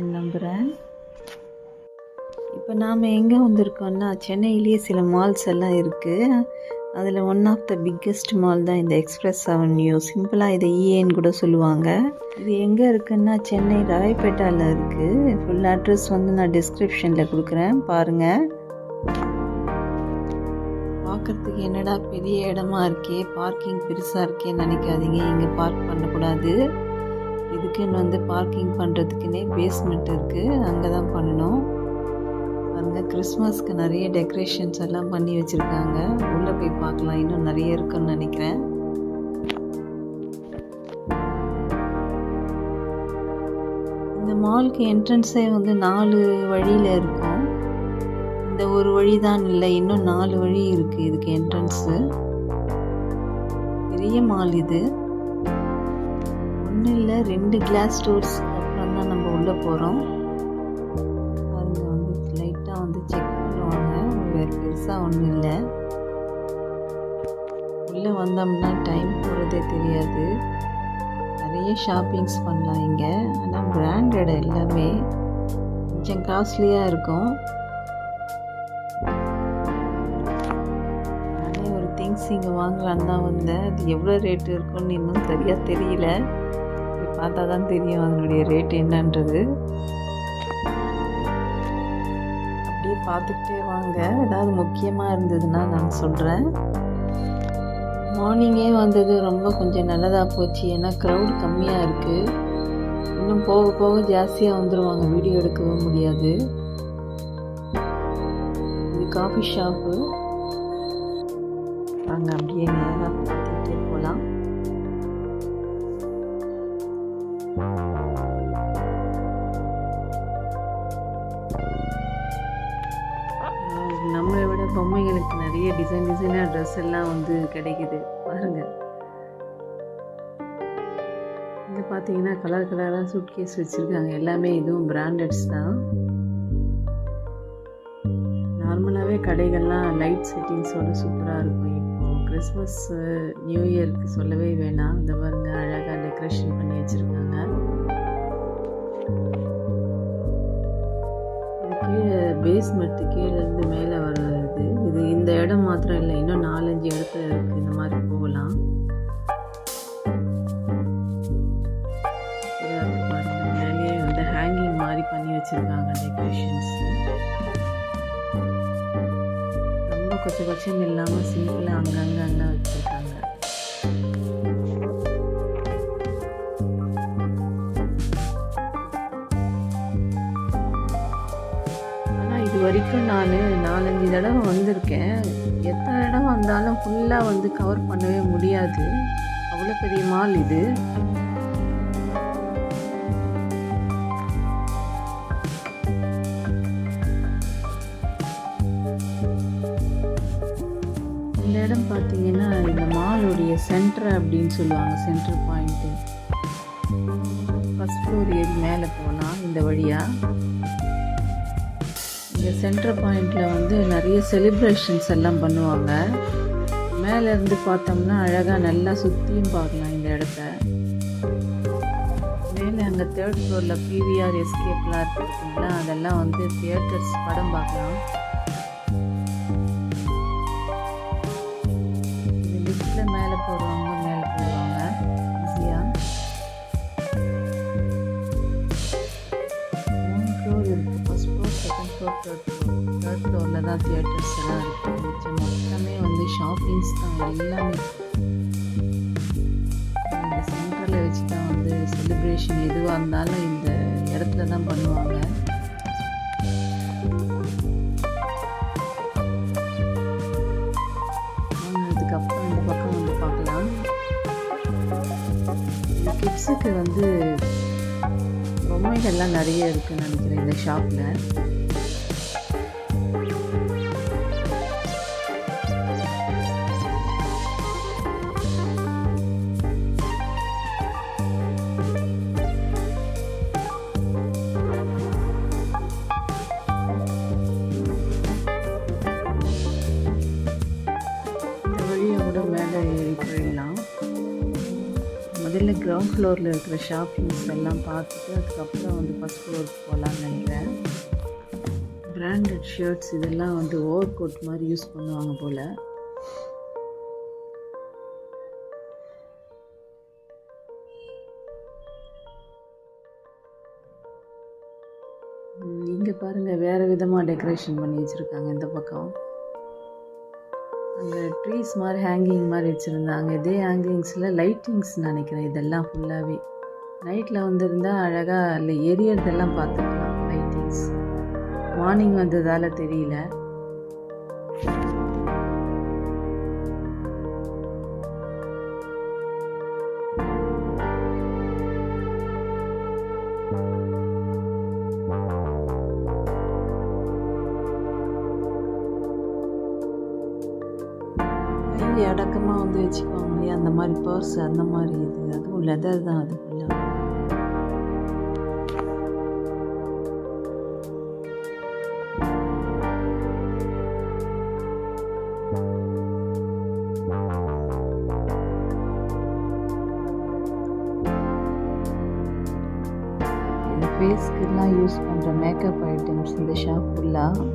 இருக்கீங்க இருப்பீங்கன்னு நம்புகிறேன் இப்போ நாம் எங்கே வந்திருக்கோம்னா சென்னையிலேயே சில மால்ஸ் எல்லாம் இருக்குது அதில் one of the biggest mall தான் இந்த எக்ஸ்பிரஸ் அவென்யூ சிம்பிளாக இதை இஏன்னு கூட சொல்லுவாங்க. இது எங்கே இருக்குன்னா சென்னை ரவைப்பேட்டாவில் இருக்குது ஃபுல் அட்ரஸ் வந்து நான் டிஸ்கிரிப்ஷனில் கொடுக்குறேன். பாருங்கள் பார்க்குறதுக்கு என்னடா பெரிய இடமா இருக்கே. பார்க்கிங் பெருசாக இருக்கேன்னு நினைக்காதீங்க. இங்கே பார்க் பண்ணக்கூடாது. இதுக்குன்னு வந்து பார்க்கிங் பண்ணுறதுக்குன்னே பேஸ்மெண்ட் இருக்குது அங்கே தான் பண்ணணும். பாருங்க கிறிஸ்மஸ்க்கு நிறைய டெக்கரேஷன்ஸ் எல்லாம் பண்ணி வச்சுருக்காங்க. உள்ளே போய் பார்க்கலாம். இன்னும் நிறைய இருக்குன்னு நினைக்கிறேன். இந்த மாலுக்கு என்ட்ரன்ஸே வந்து நாலு வழியில் இருக்கும். இந்த ஒரு வழி தான் இல்லை. இன்னும் நாலு வழி இருக்குது இதுக்கு என்ட்ரன்ஸு பெரிய மால் இது. ஒன்றும் இல்லை ரெண்டு கிளாஸ் டோர்ஸ் அப்புறம் தான் நம்ம உள்ளே போகிறோம் அவங்க வந்து லைட்டாக வந்து செக் பண்ணுவாங்க. வேறு பெருசாக ஒன்றும் இல்லை உள்ளே வந்தோம்னா டைம் போகிறதே தெரியாது. நிறைய ஷாப்பிங்ஸ் பண்ணலாம் இங்கே. ஆனால் பிராண்டட் எல்லாமே கொஞ்சம் காஸ்ட்லியாக இருக்கும். நானே ஒரு திங்ஸ் இங்கே வாங்கலான்னு தான் வந்தேன். அது எவ்வளோ ரேட்டு இருக்குன்னு இன்னும் சரியாக தெரியல. பார்த்தா தான் தெரியும் அதனுடைய ரேட் என்னன்றது. அப்படியே பார்த்துக்கிட்டே வாங்க. ஏதாவது முக்கியமாக இருந்ததுன்னா நான் சொல்கிறேன் மார்னிங்கே வந்தது ரொம்ப கொஞ்சம் நல்லதாக போச்சு. ஏன்னா க்ரௌட் கம்மியாக இருக்குது இன்னும் போக போக ஜாஸ்தியாக வந்துடுவாங்க வீடியோ எடுக்கவும் முடியாது. இது காஃபி ஷாப்பு நாங்கள் அப்படியே நேராக டிசைன் டிசைனாக ட்ரெஸ் எல்லாம் வந்து கிடைக்குது. பாருங்க. இங்கே பார்த்தீங்கன்னா கலர் கலராக சூட் கேஸ் வச்சுருக்காங்க. எல்லாமே இதுவும் பிராண்டட்ஸ் தான். நார்மலாகவே கடைகள்லாம் லைட் செட்டிங்ஸோட சூப்பராக இருக்கும். இப்போ கிறிஸ்மஸ் நியூ இயருக்கு சொல்லவே வேணாம். இந்த பாருங்க அழகாக டெக்கரேஷன் பண்ணி வச்சுருக்காங்க. கீழே பேஸ்மெண்ட்டு கீழேருந்து மேலே வர்றது இது இந்த இடம் மாத்திரம் இல்லை. இன்னும் நாலஞ்சு இடத்துல இருக்குது இந்த மாதிரி போகலாம். மேலேயே வந்து ஹேங்கிங் மாதிரி பண்ணி வச்சுருக்காங்க டெக்கரேஷன்ஸ் ரொம்ப கொச்ச கொச்சம் இல்லாமல் சிம்பிளாக அங்கங்கே அங்கே வச்சுருக்காங்க. வரைக்கும் நான் நாலஞ்சு தடவை வந்திருக்கேன். எத்தனை இடம் வந்தாலும் ஃபுல்லாக வந்து கவர் பண்ணவே முடியாது. அவ்வளோ பெரிய மால் இது. இந்த இடம் பார்த்தீங்கன்னா இந்த மாலுடைய சென்டர் அப்படின்னு சொல்லுவாங்க சென்டர் பாயிண்ட்டு ஃபஸ்ட் ஃப்ளோர் ஏறி மேலே போனால் இந்த வழியாக இந்த சென்டர் பாயிண்டில் வந்து நிறைய செலிப்ரேஷன்ஸ் எல்லாம் பண்ணுவாங்க. மேலேருந்து பார்த்தோம்னா அழகாக நல்லா சுற்றியும் பார்க்கலாம் இந்த இடத்த. மேலே அங்கே தேர்ட் ஃப்ளோரில் பிவிஆர் எஸ்கேப்லாம் இருக்குங்களா அதெல்லாம் வந்து தியேட்டர்ஸ் படம் பார்க்கலாம். தேர்ட் தியேட்டர்ஸ் எல்லாம் இருக்குது மிச்சம் மொத்தமே வந்து ஷாப்பிங்ஸ் தான் எல்லாமே. இந்த சென்டரில் வச்சு தான் வந்து செலிப்ரேஷன் எதுவாக இருந்தாலும் இந்த இடத்துல தான் பண்ணுவாங்க. அதுக்கப்புறம் இந்த பக்கம் வந்து பார்க்கலாம். கிட்ஸுக்கு வந்து பொம்மைகள்லாம் நிறைய இருக்குன்னு நினைக்கிறேன் இந்த ஷாப்பில் ஃப்ளோரில் இருக்கிற ஷாப்பிங்ஸ் எல்லாம் பார்த்துட்டு அதுக்கப்புறம் வந்து ஃபஸ்ட் ஃப்ளோருக்கு போகலான்னு நினைக்கிறேன். பிராண்டட் ஷர்ட்ஸ் இதெல்லாம் வந்து ஓவர் கோட் மாதிரி யூஸ் பண்ணுவாங்க போல். இங்கே பாருங்கள் வேறு விதமாக டெக்கரேஷன் பண்ணி வச்சுருக்காங்க இந்த பக்கம். அங்கே ட்ரீஸ் மாதிரி ஹேங்கிங் மாதிரி வச்சுருந்தாங்க. இதே ஹேங்கிங்ஸில் லைட்டிங்ஸ் நினைக்கிறேன். இதெல்லாம் ஃபுல்லாகவே நைட்டில் வந்திருந்தா அழகாக இல்லை எரியறதெல்லாம் பார்த்துக்கலாம் லைட்டிங்ஸ் மார்னிங் வந்ததால் தெரியல. மாதிரி அடக்கமாக வந்து வச்சுக்குவாங்க இல்லையா? அந்த மாதிரி பர்ஸ் அந்த மாதிரி இது. அதுவும் லெதர் தான் அது ஃபுல்லாக ஃபேஸ்க்குலாம் யூஸ் பண்ணுற மேக்கப் ஐட்டம்ஸ் இந்த ஷாப் ஃபுல்லாக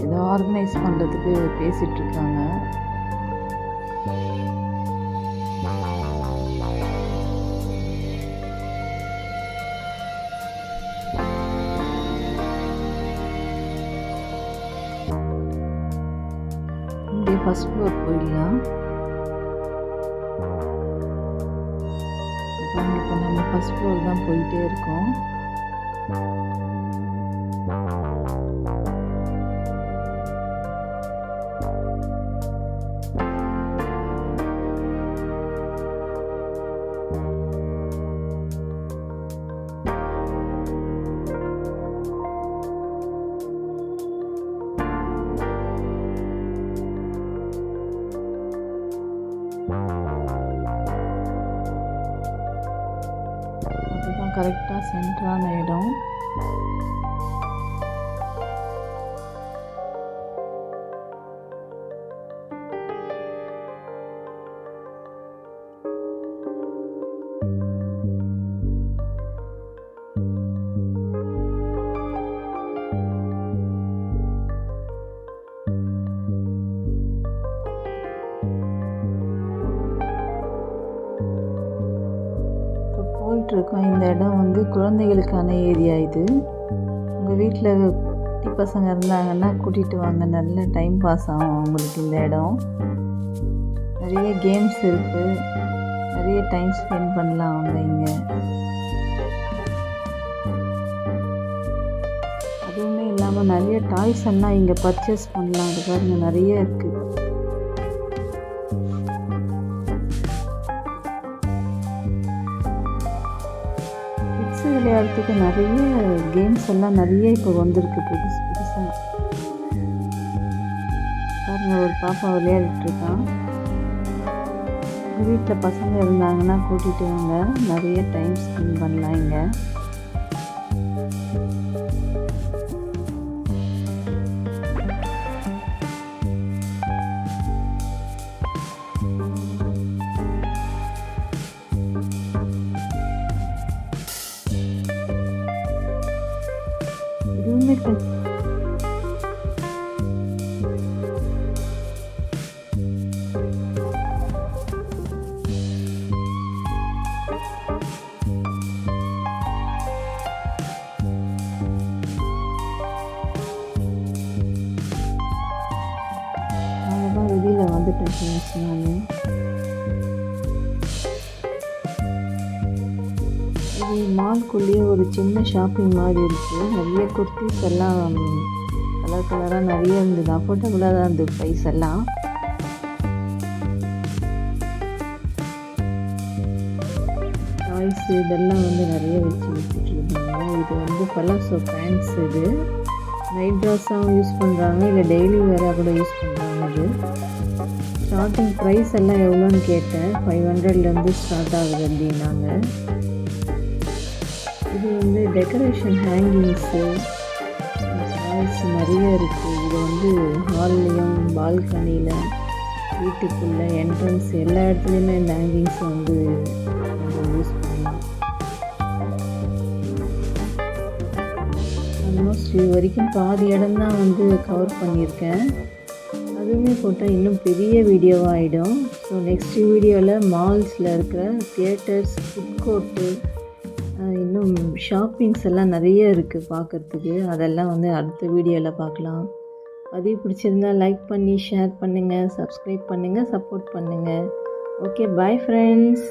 ஏதோ ஆர்கனைஸ் பண்ணுறதுக்கு பேசிகிட்ருக்காங்க இப்படியே ஃபஸ்ட் ஃப்ளோர் போயிடலாம். இப்போ நம்ம ஃபஸ்ட் ஃப்ளோர் தான் போயிட்டே இருக்கோம். கரெக்டாக சென்டரான இடம். போயிட்டுருக்கோம். இந்த இடம் வந்து குழந்தைகளுக்கான ஏரியா இது. உங்கள் வீட்டில் குட்டி பசங்க இருந்தாங்கன்னா கூட்டிகிட்டு வாங்க. நல்ல டைம் பாஸ் ஆகும் அவங்களுக்கு இந்த இடம். நிறைய கேம்ஸ் இருக்குது நிறைய டைம் ஸ்பெண்ட் பண்ணலாம் அவங்க இங்கே. அதுவுமே இல்லாமல் நிறைய டாய்ஸ் எல்லாம் இங்கே பர்ச்சேஸ் பண்ணலாம். அது பாருங்கள் நிறைய இருக்குது விளையாடுறதுக்கு நிறைய கேம்ஸ் எல்லாம் நிறைய இப்போ வந்திருக்கு புதுசு புதுசாக பாருங்க ஒரு பாப்பா விளையாடிட்டு இருக்கான் வீட்டில் பசங்க இருந்தாங்கன்னா கூட்டிகிட்டு வாங்க. நிறைய டைம் ஸ்பெண்ட் பண்ணலாம் இங்கே. めてまだリーダーが出た気がしないね。இது மால்குள்ளேயே ஒரு சின்ன ஷாப்பிங் மாதிரி இருக்குது நிறைய குர்த்திஸ் எல்லாம் கலர் கலராக நிறைய இருந்தது. அஃபோர்டபுளாக தான் இருந்தது ப்ரைஸ் எல்லாம். டாய்ஸ் இதெல்லாம் வந்து நிறைய வச்சு விற்றுட்டு இது வந்து பலாசோ பேண்ட்ஸ் இது. நைட் ட்ரெஸ்ஸாகவும் யூஸ் பண்ணுறாங்க இல்லை டெய்லி வேறாக கூட யூஸ் பண்ணுறாங்க அது ஸ்டார்டிங் ப்ரைஸ் எல்லாம் எவ்வளோன்னு கேட்டேன். ஃபைவ் ஹண்ட்ரட்லேருந்து ஸ்டார்ட் ஆகுது அப்படின்னாங்க. வந்து டெக்கரேஷன் ஹேங்கிங்ஸு டாய்ஸ் நிறைய இருக்குது இது வந்து ஹால்லையும் பால்கனியில் வீட்டுக்குள்ளே என்ட்ரன்ஸ் எல்லா இடத்துலையுமே இந்த ஹேங்கிங்ஸ் வந்து யூஸ் பண்ணலாம். ஆல்மோஸ்ட் இது வரைக்கும் பாதி இடம் தான் வந்து கவர் பண்ணியிருக்கேன். அதுவுமே போட்டால் இன்னும் பெரிய வீடியோவாக ஆகிடும் ஸோ நெக்ஸ்ட் வீடியோவில் மால்ஸில் இருக்கிற தியேட்டர்ஸ் ஃபுட் கோர்ட்டு இன்னும் ஷாப்பிங்ஸ் எல்லாம் நிறைய இருக்குது பார்க்குறதுக்கு. அதெல்லாம் வந்து அடுத்த வீடியோவில் பார்க்கலாம். பதிவு பிடிச்சிருந்தா லைக் பண்ணி ஷேர் பண்ணுங்கள் சப்ஸ்கிரைப் பண்ணுங்கள் சப்போர்ட் பண்ணுங்கள் ஓகே பாய் ஃப்ரெண்ட்ஸ்